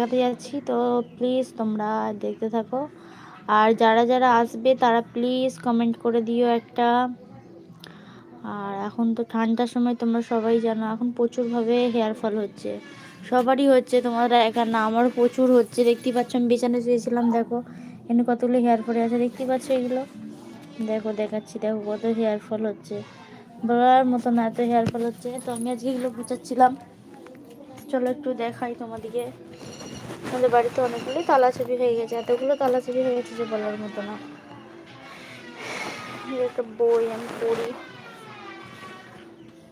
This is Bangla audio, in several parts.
দেখাতে যাচ্ছি। তো প্লিজ তোমরা দেখতে থাকো। আর যারা যারা আসবে, তারা প্লিজ কমেন্ট করে দিও একটা। আর এখন তো ঠান্ডার সময় তোমরা সবাই জানো, এখন প্রচুরভাবে হেয়ার ফল হচ্ছে। সবারই হচ্ছে তোমার একা না আমারও প্রচুর হচ্ছে। দেখতেই পাচ্ছ, আমি বিছানা শুয়েছিলাম, দেখো। এখানে কতগুলো হেয়ার ফল আছে দেখতে পাচ্ছ এগুলো? দেখো, দেখাচ্ছি, দেখো কত হেয়ার ফল হচ্ছে। বলার মতন এত হেয়ার ফল হচ্ছে। তো আমি আজকে এগুলো বুঝাচ্ছিলাম চলো একটু দেখাই তোমাদিকে। আমাদের বাড়িতে অনেকগুলোই তালা ছবি হয়ে গেছে, এতগুলো তালা ছবি হয়ে গেছে যে বলার মতো না। একটা বই আমি পড়ি।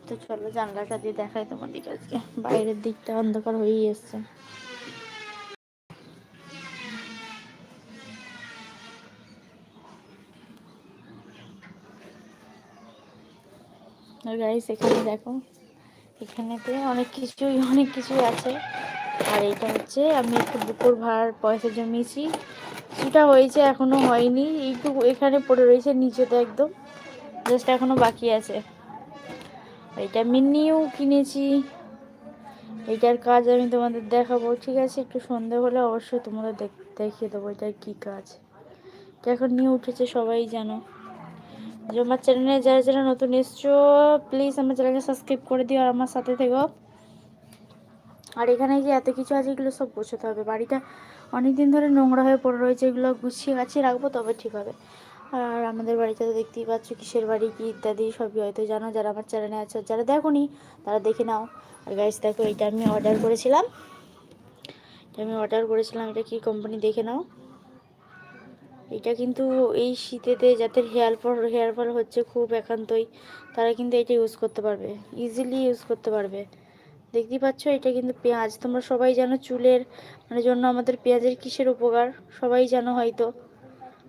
তো চলো জানলাটা দিয়ে দেখাই তোমাদিকে আজকে। বাইরের দিকটা অন্ধকার হয়েই এসছে। গাইস এখানে দেখো, এখানেতে অনেক কিছুই অনেক কিছুই আছে। আর এটা হচ্ছে আমি একটু বুকুর ভাড়ার পয়সা জমিয়েছি। কিছুটা হয়েছে, এখনও হয়নি। একটু এখানে পড়ে রয়েছে, নিচেতে একদম। জাস্ট এখনও বাকি আছে। এটা আমি নিউ কিনেছি। এটার কাজ আমি তোমাদের দেখাবো। ঠিক আছে, একটু সন্ধে হলে অবশ্যই তোমাদের দেখিয়ে দেবো এটার কী কাজ। এটা এখন নিয়ে উঠেছে, সবাই জানো। যে আমার চ্যানেলে যারা যারা নতুন এসছো প্লিজ আমার চ্যানেলকে সাবস্ক্রাইব করে দিও আর আমার সাথে থেকো। আর এখানে যে এত কিছু আছে, এগুলো সব গোছাতে হবে। বাড়িটা অনেক দিন ধরে নোংরা হয়ে পড়ে রয়েছে, এগুলো গুছিয়ে গাছিয়ে রাখব তবে ঠিক হবে। আর আমাদের বাড়িতে তো দেখতেই পাচ্ছ কিসের বাড়ি, কি ইত্যাদি, সবই হয়তো জানো, যারা আমার চ্যানেলে আছে, যারা দেখো নি তারা দেখে নাও। আর গাইস দেখো, এটা আমি অর্ডার করেছিলাম। এটা আমি অর্ডার করেছিলাম, এটা কি কোম্পানি দেখে নাও। এটা কিন্তু এই শীতেতে যাদের হেয়ার ফল হেয়ার ফল হচ্ছে খুব একান্তই, তারা কিন্তু এটা ইউজ করতে পারবে ইজিলি ইউজ করতে পারবে। দেখতেই পাচ্ছ, এটা কিন্তু পেঁয়াজ। তোমরা সবাই জানো চুলের মানে জন্য আমাদের পেঁয়াজের কিসের উপকার? সবাই জানো হয়তো।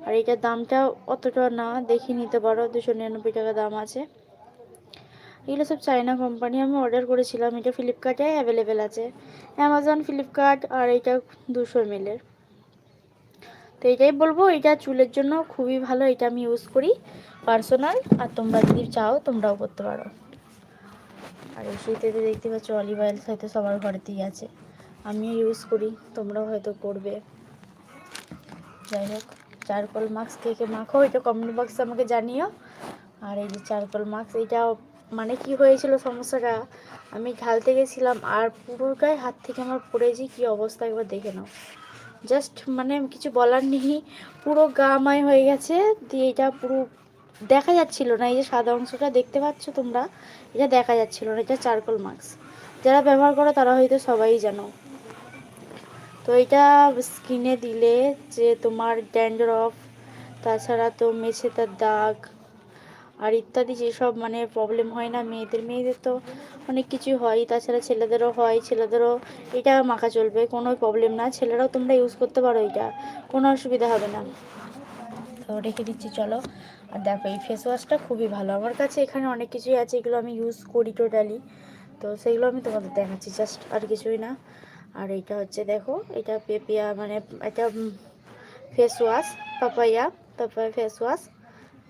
আর এটার দামটা অতটা না, দেখে নিতে পারো। দুশো নিরানব্বই টাকা দাম আছে। এগুলো সব চায়না কোম্পানি আমি অর্ডার করেছিলাম। এটা ফ্লিপকার্টে অ্যাভেলেবেল আছে। অ্যামাজন ফ্লিপকার্ট আর এটা দুশো এমএলের তো এটাই বলব, এটা চুলের জন্য খুবই ভালো। এটা আমি ইউজ করি পার্সোনাল আর তোমরা যদি চাও, তোমরাও করতে পারো। আর এই শীতেতে দেখতে পাচ্ছ অলিভ অয়েল হয়তো সবার ঘরেতেই আছে। আমিও ইউজ করি, তোমরাও হয়তো করবে। যাই হোক, চারকোল মাস্ক কে কে মাখো এটা কমেন্ট বক্সে আমাকে জানিও। আর এই যে চারকোল মাস্ক এটা মানে কি হয়েছিল সমস্যাটা? আমি ঢালতে গেছিলাম আর পুরোটাই হাত থেকে আমার পড়েছি কি অবস্থা, একবার দেখে নাও। জাস্ট মানে কিছু বলার নেই, পুরো গামায় হয়ে গেছে, দিয়ে এটা পুরো দেখা যাচ্ছিল না, এই যে সাদা অংশটা দেখতে পাচ্ছ তোমরা, এটা দেখা যাচ্ছিল না, এটা চারকোল মাস্ক। যারা ব্যবহার করো তারা হয়তো সবাই জানো। তো এটা স্কিনে দিলে যে তোমার ড্যান্ড্রফ তাছাড়া তো মেছে তার দাগ, আর ইত্যাদি যেসব মানে প্রবলেম হয় না মেয়েদের মেয়েদের তো অনেক কিছু হয়, তাছাড়া ছেলেদেরও হয়, ছেলেদেরও এটা মাখা চলবে, কোনো প্রবলেম না, ছেলেরাও তোমরা ইউজ করতে পারো এটা, কোনো অসুবিধা হবে না। তো রেখে দিচ্ছি, চলো। আর দেখো, এই ফেস ওয়াশটা খুবই ভালো। আমার কাছে এখানে অনেক কিছুই আছে, এগুলো আমি ইউজ করি টোটালি তো সেগুলো আমি তোমাদের দেখাচ্ছি জাস্ট আর কিছুই না। আর এইটা হচ্ছে দেখো, এটা পেপিয়া মানে এটা face wash papaya papaya face wash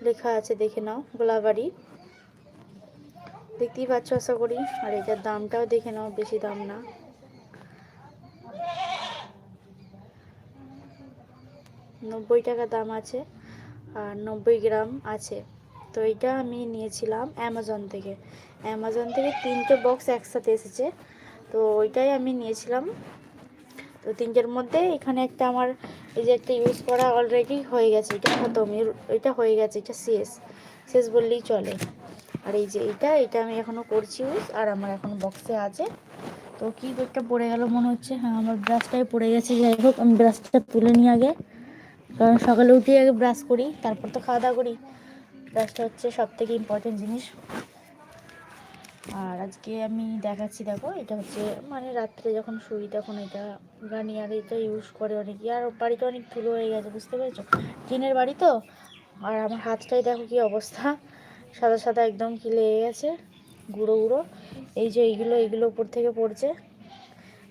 লেখা আছে, দেখে নাও, গোলাবাড়ি। দেখতেই পাচ্ছ আশা করি। আর এটার দামটাও দেখে নাও, বেশি দাম না। নব্বই টাকা দাম আছে। নব্বই গ্রাম আছে। তো এটা আমি নিয়েছিলাম অ্যামাজন থেকে। অ্যামাজন থেকে তিনটে বক্স একসাথে এসেছে। তো ওইটাই আমি নিয়েছিলাম। তো তিনটের মধ্যে এখানে একটা আমার এই যে একটা ইউজ করা অলরেডি হয়ে গেছে। এটা খতম। এটা হয়ে গেছে। এটা শেষ। শেষ বললেই চলে। আর এই যে এটা এটা আমি এখনও করছি ইউজ আর আমার এখন বক্সে আছে। তো কি একটা পড়ে গেল মনে হচ্ছে? হ্যাঁ আমার ব্রাশটাই পড়ে গেছে। যাই হোক, আমি ব্রাশটা তুলে নিই আগে। কারণ সকালে উঠে আগে ব্রাশ করি, তারপর তো খাওয়া দাওয়া করি। ব্রাশটা হচ্ছে সব থেকে ইম্পর্টেন্ট জিনিস। আর আজকে আমি দেখাচ্ছি, দেখো, এটা হচ্ছে মানে রাত্রে যখন শুই তখন এটা গার্নিয়ার এটা ইউজ করে অনেকে, আর বাড়িটা অনেক ধুলো হয়ে গেছে, বুঝতে পেরেছ? টিনের বাড়ি তো? আর আমার হাতটাই দেখো কি অবস্থা। সাদা সাদা একদম কি লেগে গেছে, গুঁড়ো গুঁড়ো। এই যে এইগুলো এইগুলো উপর থেকে পড়ছে।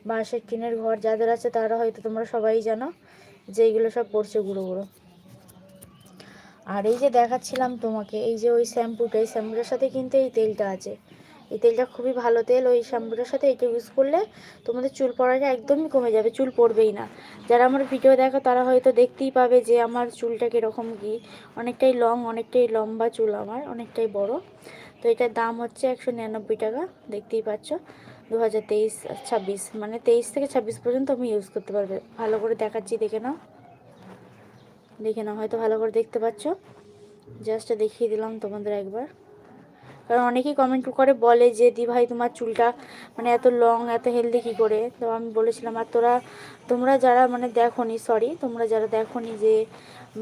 বাঁশের টিনের ঘর, যাদের আছে তারা হয়তো তোমরা সবাই জানো। যে এইগুলো সব পড়ছে গুঁড়ো গুঁড়ো। আর এই যে দেখাচ্ছিলাম তোমাকে, এই যে ওই শ্যাম্পুটা, এই শ্যাম্পুটার সাথে কিন্তু এই তেলটা আছে। এই তেলটা খুবই ভালো তেল, ওই শ্যাম্পুটার সাথে এটা ইউজ করলে তোমাদের চুল পড়াটা একদমই কমে যাবে, চুল পড়বেই না। যারা আমার ভিডিও দেখো, তারা হয়তো দেখতেই পাবে যে আমার চুলটা কীরকম কী। অনেকটাই লং অনেকটাই লম্বা চুল আমার, অনেকটাই বড়। তো এটার দাম হচ্ছে একশো নিরানব্বই টাকা, দেখতেই পাচ্ছ। দু হাজার তেইশ, ছাব্বিশ মানে তেইশ থেকে ছাব্বিশ পর্যন্ত আমি ইউজ করতে পারবে। ভালো করে দেখাচ্ছি, দেখে নাও। দেখে নাও, হয়তো ভালো করে দেখতে পাচ্ছ। জাস্ট দেখিয়ে দিলাম তোমাদের একবার। কারণ অনেকেই কমেন্ট করে, বলে যে, দি ভাই, তোমার চুলটা মানে এত লং এত হেলদি কী করে? তো আমি বলেছিলাম, আর তোরা, তোমরা যারা মানে দেখো নি সরি তোমরা যারা দেখো যে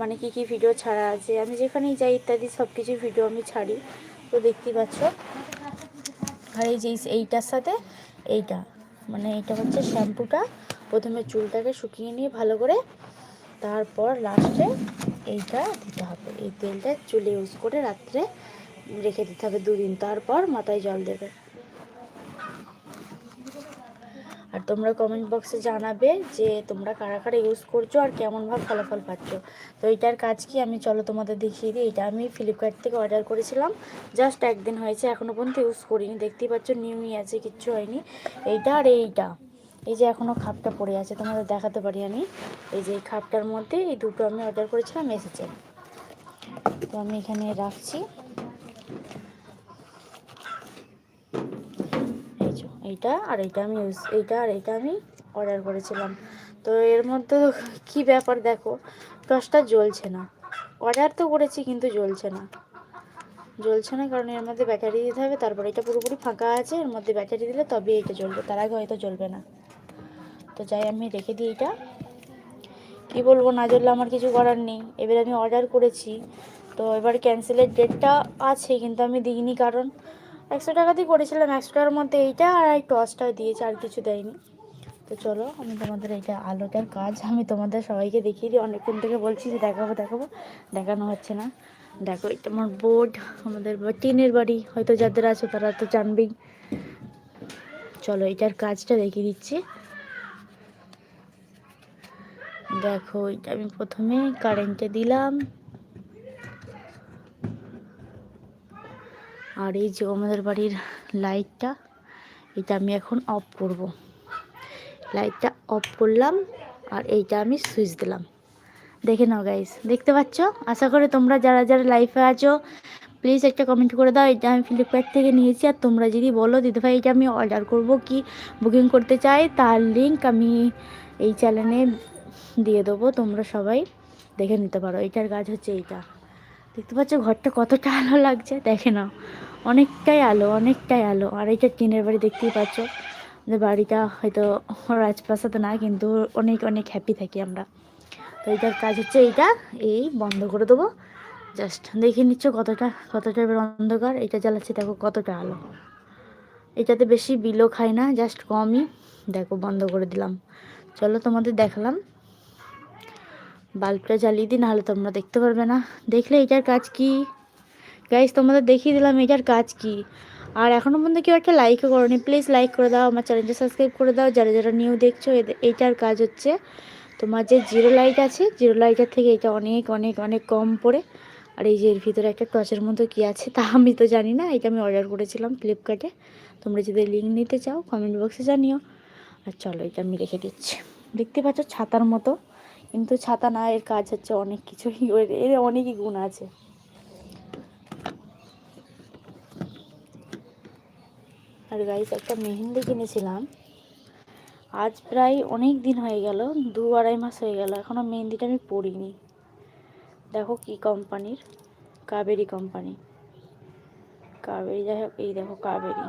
মানে কি কি ভিডিও ছাড়া আছে, আমি যেখানেই যাই ইত্যাদি সব কিছু ভিডিও আমি ছাড়ি। তো দেখতেই পাচ্ছ। আর এই যে এইটার সাথে এইটা মানে এইটা হচ্ছে শ্যাম্পুটা। প্রথমে চুলটাকে শুকিয়ে নিয়ে ভালো করে তারপর লাস্টে এইটা দিতে হবে। এই তেলটা চুলে ইউজ করে রাত্রে রেখে দিতে হবে দুদিন। তারপর মাথায় জল দেবে। আর তোমরা কমেন্ট বক্সে জানাবে যে তোমরা কারা কারা ইউজ করছ আর কেমনভাবে ফলাফল পাচ্ছ। তো এইটার কাজ কি? আমি চলো তোমাদের দেখিয়ে দিই। এটা আমি ফ্লিপকার্ট থেকে অর্ডার করেছিলাম। জাস্ট একদিন হয়েছে এখনও পর্যন্ত ইউজ করিনি। দেখতেই পাচ্ছ নিউই আছে, কিচ্ছু হয়নি। এইটা আর এইটা। এই যে এখনও খাপটা পড়ে আছে, তোমাদের দেখাতে পারি আমি। এই যে খাপটার মধ্যে এই দুটো আমি অর্ডার করেছিলাম, এসেছে। তো আমি এখানে রাখছি। এইটা আর এইটা আমি ইউজ এইটা আর এইটা আমি অর্ডার করেছিলাম। তো এর মধ্যে কি ব্যাপার দেখো টসটা জ্বলছে না। অর্ডার তো করেছি কিন্তু জ্বলছে না। জ্বলছে না কারণ এর মধ্যে ব্যাটারি দিতে হবে, তারপরে এটা পুরোপুরি ফাঁকা আছে, এর মধ্যে ব্যাটারি দিলে তবে এটা জ্বলবে, তার আগে হয়তো জ্বলবে না। তো যাই, আমি রেখে দিই এটা। কী বলব, না জ্বললে আমার কিছু করার নেই। এবার আমি অর্ডার করেছি। তো এবার ক্যান্সেলের ডেটটা আছে, কিন্তু আমি দিইনি কারণ একশো টাকা দিয়ে করেছিলাম, একশো টাকার মধ্যে এইটা আর এই টসটা দিয়েছে, আর কিছু দেয়নি। তো চলো, আমি তোমাদের এইটা আলোটার কাজ, আমি তোমাদের সবাইকে দেখিয়ে দিই। অনেকক্ষণ থেকে বলছি যে দেখাবো দেখাবো। দেখানো হচ্ছে না। দেখো এটা আমার বোর্ড আমাদের টিনের বাড়ি, হয়তো যাদের আছে তারা তো জানবেই। চলো এটার কাজটা দেখিয়ে দিচ্ছি। দেখো এটা আমি প্রথমে কারেন্টে দিলাম। আর এই যে আমাদের বাড়ির লাইটটা, এটা আমি এখন অফ করব। লাইটটা অফ করলাম আর এইটা আমি সুইচ দিলাম। দেখে নাও গাইস দেখতে পাচ্ছ? আশা করি তোমরা যারা যারা লাইফে আছো প্লিজ একটা কমেন্ট করে দাও, এটা আমি ফ্লিপকার্ট থেকে নিয়েছি। আর তোমরা যদি বলো দিদিভাই এটা আমি অর্ডার করব কি বুকিং করতে চাই? তার লিঙ্ক আমি এই চ্যানেলে দিয়ে দেবো। তোমরা সবাই দেখে নিতে পারো। এটার কাজ হচ্ছে এইটা। দেখতে পাচ্ছ ঘরটা কতটা আলো লাগছে? দেখে নাও। অনেকটাই আলো অনেকটাই আলো। আর এইটা টিনের বাড়ি দেখতেই পাচ্ছ। যে বাড়িটা হয়তো রাজপ্রাসাদ না, কিন্তু অনেক অনেক হ্যাপি থাকি আমরা। তো এইটার কাজ হচ্ছে এইটা। এই বন্ধ করে দেবো। জাস্ট দেখে নিচ্ছ কতটা কতটা এবার অন্ধকার। এটা জ্বালাচ্ছে, দেখো কতটা আলো। এটাতে বেশি বিলও খায় না জাস্ট কমই। দেখো, বন্ধ করে দিলাম। চলো তোমাদের দেখালাম। বাল্বটা জ্বালিয়ে দিই, নাহলে তোমরা দেখতে পারবে না। দেখলে এটার কাজ কি? গাইজ তোমাদের দেখিয়ে দিলাম এটার কাজ কি। আর এখনও পর্যন্ত কেউ একটা লাইকও করনি প্লিজ লাইক করে দাও, আমার চ্যানেলটা সাবস্ক্রাইব করে দাও। যারা যারা নিউ দেখছ এইটার কাজ হচ্ছে তোমার যে জিরো লাইট আছে জিরো লাইটের থেকে এটা অনেক অনেক অনেক কম পড়ে। আর এই যে এর ভিতরে একটা টচের মতো কি আছে, তা আমি তো জানি না, এটা আমি অর্ডার করেছিলাম ফ্লিপকার্টে তোমরা যদি লিঙ্ক নিতে চাও কমেন্ট বক্সে জানিও। আর চলো এটা আমি রেখে দিচ্ছি। দেখতে পাচ্ছ ছাতার মতো। কিন্তু ছাতা না, এর কাজ হচ্ছে অনেক কিছুই এর অনেকই গুণ আছে। আর গাইস একটা মেহেন্দি কিনেছিলাম। আজ প্রায় অনেক দিন হয়ে গেল, দু আড়াই মাস হয়ে গেল এখনও মেহেন্দিটা আমি পরিনি। দেখো কি কোম্পানির, কাবেরি কোম্পানি। কাবেরি, যাই হোক, এই দেখো কাবেরি।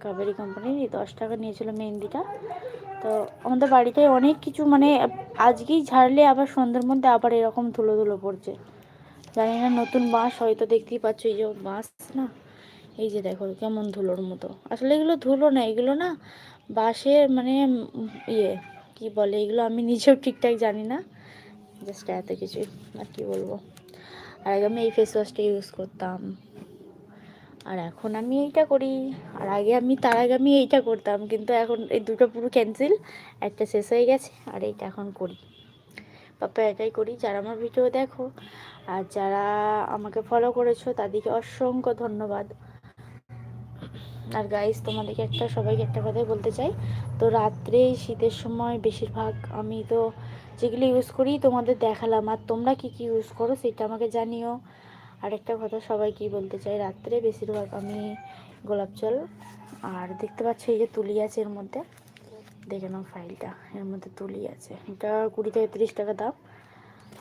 কাবেরি কোম্পানির এই দশ টাকা নিয়েছিল মেহেন্দিটা। তো আমাদের বাড়িতে অনেক কিছু মানে আজকেই ঝাড়লে আবার সন্ধ্যের মধ্যে আবার এরকম ধুলো ধুলো পড়ছে। জানি না, নতুন বাঁশ হয়তো দেখতেই পাচ্ছ, এই যে বাঁশ না? এই যে দেখো, কেমন ধুলোর মতো। আসলে এগুলো ধুলো না, এগুলো না বাঁশের মানে ইয়ে কি বলে, এগুলো আমি নিজেও ঠিকঠাক জানি না। জাস্ট এত কিছুই, আর কি বলব। আর আগে আমি এই ফেস ওয়াশটা ইউজ করতাম। আর এখন আমি এইটা করি। আর আগে আমি, তার আগে আমি এইটা করতাম, কিন্তু এখন এই দুটো পুরো ক্যান্সেল একটা শেষ হয়ে গেছে, আর এইটা এখন করি। পাপা এটাই করি, যারা আমার ভিডিও দেখো, আর যারা আমাকে ফলো করেছ, তাদেরকে অসংখ্য ধন্যবাদ। আর গাইস তোমাদেরকে একটা, সবাইকে একটা কথাই বলতে চাই। তো রাত্রে শীতের সময় বেশিরভাগ আমি তো যেগুলো ইউজ করি, তোমাদের দেখালাম। আর তোমরা কি কি ইউজ করো, সেটা আমাকে জানিও। আর একটা কথা, সবাই কি বলতে চাই রাত্রে বেশিরভাগ আমি গোলাপ জল, আর দেখতে পাচ্ছ এই যে তুলি আছে এর মধ্যে। দেখে নাও ফাইলটা, এর মধ্যে তুলি আছে। এটা কুড়ি থেকে তিরিশ টাকা দাম,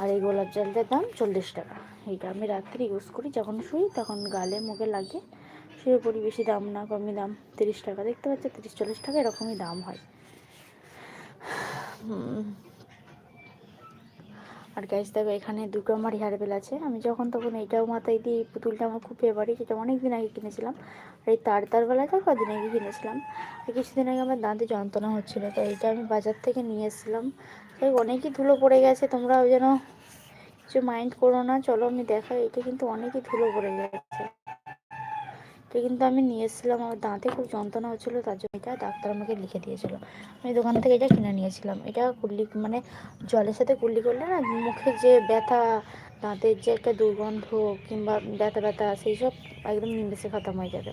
আর এই গোলাপ জলটার দাম চল্লিশ টাকা। এইটা আমি রাত্রে ইউজ করি, যখন শুই তখন গালে মুখে লাগে। শুয়ে পড়ি বেশি দাম না কমই দাম তিরিশ টাকা। দেখতে পাচ্ছ তিরিশ চল্লিশ টাকা এরকমই দাম হয়। আর গ্যাস দেখো, এখানে দুটো আমার হেয়ার বেল আছে। আমি যখন তখন এইটাও মাথায় দিই এই পুতুলটা আমার খুব ফেভারিট এটা অনেক দিন আগে কিনেছিলাম। আর এই তার তার বেলাটা কদিন আগে কিনেছিলাম। আর কিছুদিন আগে আমার দাঁতে যন্ত্রণা হচ্ছিল, তো এইটা আমি বাজার থেকে নিয়ে এসেছিলাম। তাই অনেকই ধুলো পড়ে গেছে তোমরা ওই যেন কিছু মাইন্ড করো না। চলো, আমি দেখাই এটা কিন্তু অনেকই ধুলো পড়ে গেছে। তো কিন্তু আমি নিয়ে এসেছিলাম। আমার দাঁতে খুব যন্ত্রণা হচ্ছিল, তার জন্য এটা ডাক্তার আমাকে লিখে দিয়েছিলো। আমি দোকান থেকে এটা কিনে নিয়েছিলাম। এটা কুল্লি মানে জলের সাথে কুল্লি করলে না মুখে যে ব্যথা, দাঁতের যে একটা দুর্গন্ধ কিংবা ব্যথা ব্যথা, সেই সব একদম নিমেষে খতম হয়ে যাবে।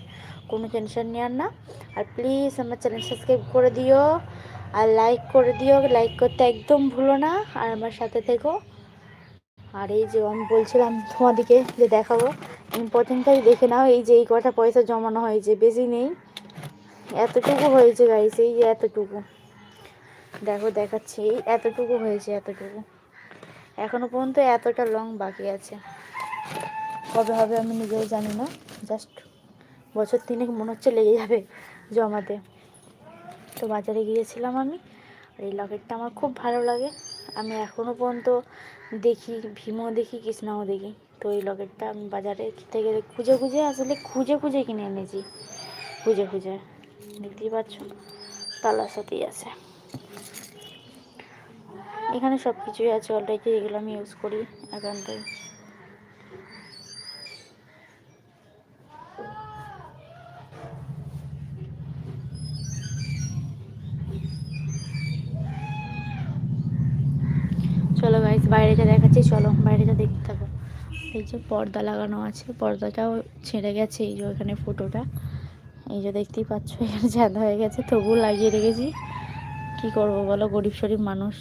কোনো টেনশন নেওয়ার না। আর প্লিজ আমার চ্যানেল সাবস্ক্রাইব করে দিও। আর লাইক করে দিও। লাইক করতে একদম ভুলো না। আর আমার সাথে থেকো। আর এই যে আমি বলছিলাম তোমাদেরকে যে দেখাবো। ইম্পর্টেন্টটাই দেখে নাও, এই যে এই কটা পয়সা জমানো হয়েছে, বেশি নেই। এতটুকু হয়েছে গাইস এই যে এতটুকু। দেখো, দেখাচ্ছি, এই এতটুকু হয়েছে, এতটুকু। এখনও পর্যন্ত এতটা লং বাকি আছে। কবে হবে আমি নিজেও জানি না জাস্ট বছর তিনেক মনে হচ্ছে লেগে যাবে জমাতে। তো বাজারে গিয়েছিলাম আমি, আর এই লকেটটা আমার খুব ভালো লাগে। আমি এখনও পর্যন্ত দেখি, ভীমও দেখি, কৃষ্ণাও দেখি। তো এই লকেটটা আমি বাজারে থেকে খুঁজে খুঁজে, আসলে খুঁজে খুঁজে কিনে এনেছি। খুঁজে খুঁজে। দেখতেই পাচ্ছ, তালার সাথেই আছে। এখানে সব কিছুই আছে অলরেডি এগুলো আমি ইউজ করি একান্তই চলো গাইস বাইরেটা দেখাচ্ছি চলো বাইরেটা দেখতে থাকো এই যে পর্দা লাগানো আছে, পর্দাটাও ছেড়ে গেছে এই যে ওখানে ফটোটা এই যে দেখতেই পাচ্ছ, এখানে জ্যাদা হয়ে গেছে, তবুও লাগিয়ে রেখেছি। কি করব বলো, গরিব শরীফ মানুষ।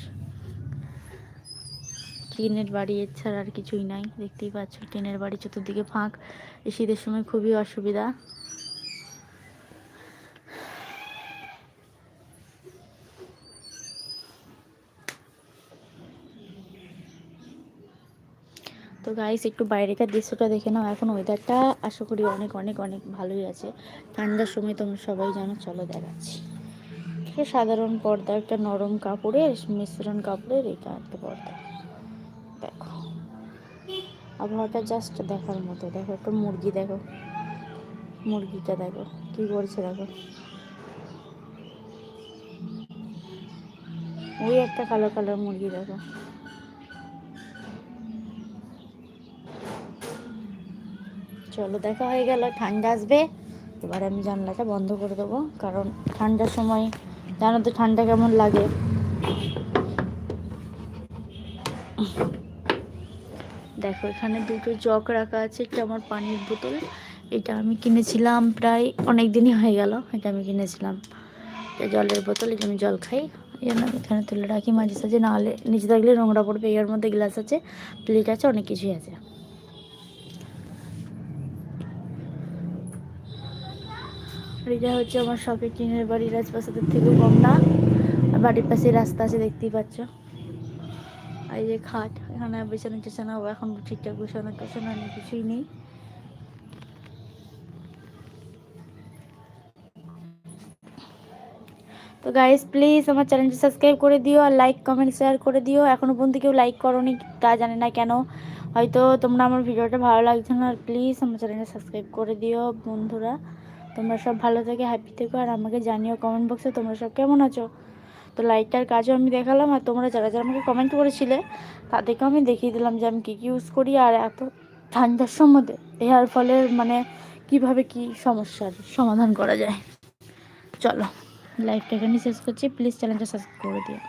টিনের বাড়ি এছাড়া আর কিছুই নাই, দেখতেই পাচ্ছ, টিনের বাড়ি চতুর্দিকে ফাঁক। এই শীতের সময় খুবই অসুবিধা। তো গাইস একটু বাইরেকার দৃশ্যটা দেখে নাও। এখন ওয়েদারটা আশা করি অনেক অনেক অনেক ভালোই আছে। ঠান্ডার সময় তোমরা সবাই জানো, চলো দেখাচ্ছি। সাধারণ পর্দা একটা নরম কাপড়ের, মিশ্রণ কাপড়ের এটা একটা পর্দা। দেখো। আবহাওয়াটা জাস্ট দেখার মতো। দেখো, একটা মুরগি, দেখো। মুরগিটা দেখো, কি করছে, দেখো। ওই একটা কালো কালার মুরগি, দেখো। চলো দেখা হয়ে গেল, ঠান্ডা আসবে। এবার আমি জানলাটা বন্ধ করে দেবো, কারণ ঠান্ডার সময় জানো তো ঠান্ডা কেমন লাগে। দেখো, এখানে দুটো জগ রাখা আছে, একটা আমার পানির বোতল, এটা আমি কিনেছিলাম প্রায় অনেক দিনই হয়ে গেল, এটা আমি কিনেছিলাম। এটা জলের বোতল, এটা আমি জল খাই। এই জন্য আমি এখানে তুলে রাখি মাঝে সাঝে, নাহলে নিচে থাকলে নোংরা পড়বে, এর মধ্যে গ্লাস আছে, প্লেট আছে, অনেক কিছুই আছে। এটা হচ্ছে আমার শখের টিনের বাড়ি, রাজপ্রাসাদের থেকে কম না। বাড়ির পাশে রাস্তা আছে, দেখতেই পাচ্ছ। আর এই যে খাট, এখানে বিছানা টিছানা এখন ঠিকঠাক বিছানা টিছানা নেই, কিছুই নেই। তো গাইস প্লিজ আমার চ্যানেলটি সাবস্ক্রাইব করে দিও আর লাইক কমেন্ট শেয়ার করে দিও। এখনও পর্যন্ত কেউ লাইক করোনি, তা জানে না কেন। হয়তো তোমরা আমার ভিডিওটা ভালো লাগছে না, আর প্লিজ আমার চ্যানেলটা সাবস্ক্রাইব করে দিও, বন্ধুরা। তোমরা সব ভালো থেকে হ্যাপি থেকো, আর আমাকে জানিও কমেন্ট বক্সে তোমরা সব কেমন আছো? তো লাইটটার কাজও আমি দেখালাম, আর তোমরা যারা যারা আমাকে কমেন্ট করেছিলে, তাদেরকেও আমি দেখিয়ে দিলাম যে আমি কী কী ইউজ করি, আর এত ঠান্ডার সম্বন্ধে হেয়ার ফলে মানে কীভাবে কি সমস্যার সমাধান করা যায়। চলো লাইভটা এখানে শেষ করছি প্লিজ চ্যানেলটা সাবস্ক্রাইব করে দিও।